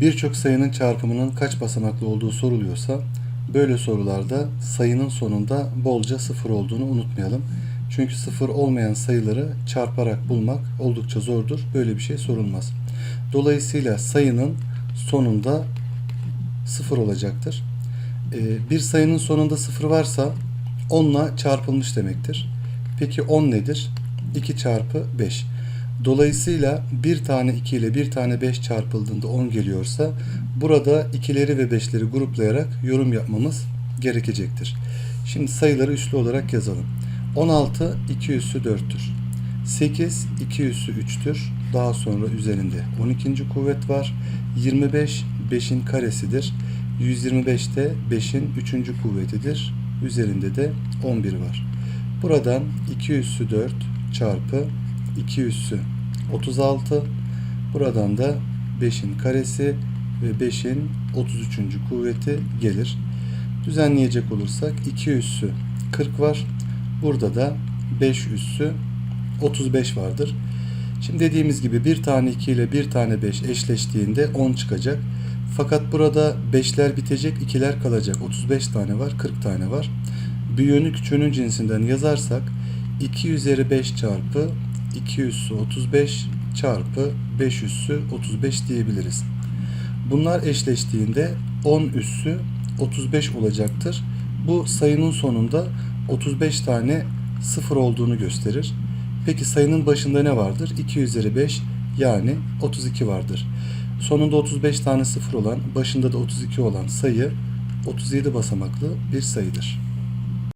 Birçok sayının çarpımının kaç basamaklı olduğu soruluyorsa böyle sorularda sayının sonunda bolca sıfır olduğunu unutmayalım. Çünkü sıfır olmayan sayıları çarparak bulmak oldukça zordur. Böyle bir şey sorulmaz. Dolayısıyla sayının sonunda sıfır olacaktır. Ee, Bir sayının sonunda sıfır varsa 10'la çarpılmış demektir. Peki 10 nedir? 2 çarpı 5. Dolayısıyla bir tane 2 ile bir tane 5 çarpıldığında 10 geliyorsa burada ikileri ve 5'leri gruplayarak yorum yapmamız gerekecektir. Şimdi sayıları üslü olarak yazalım. 16 2 üssü 4'tür. 8 2 üssü 3'tür. Daha sonra üzerinde 12. kuvvet var. 25 5'in karesidir. 125 de 5'in 3. kuvvetidir. Üzerinde de 11 var. Buradan 2 üssü 4 çarpı 2 üssü 36. Buradan da 5'in karesi ve 5'in 33. kuvveti gelir. Düzenleyecek olursak 2 üssü 40 var. Burada da 5 üssü 35 vardır. Şimdi dediğimiz gibi bir tane 2 ile bir tane 5 eşleştiğinde 10 çıkacak. Fakat burada 5'ler bitecek, 2'ler kalacak. 35 tane var, 40 tane var. Büyüğünü küçüğünün cinsinden yazarsak 2 üzeri 5 çarpı 2 üssü 35 çarpı 5 üssü 35 diyebiliriz. Bunlar eşleştiğinde 10 üssü 35 olacaktır. Bu sayının sonunda 35 tane sıfır olduğunu gösterir. Peki sayının başında ne vardır? 2 üzeri 5 yani 32 vardır. Sonunda 35 tane sıfır olan, başında da 32 olan sayı 37 basamaklı bir sayıdır.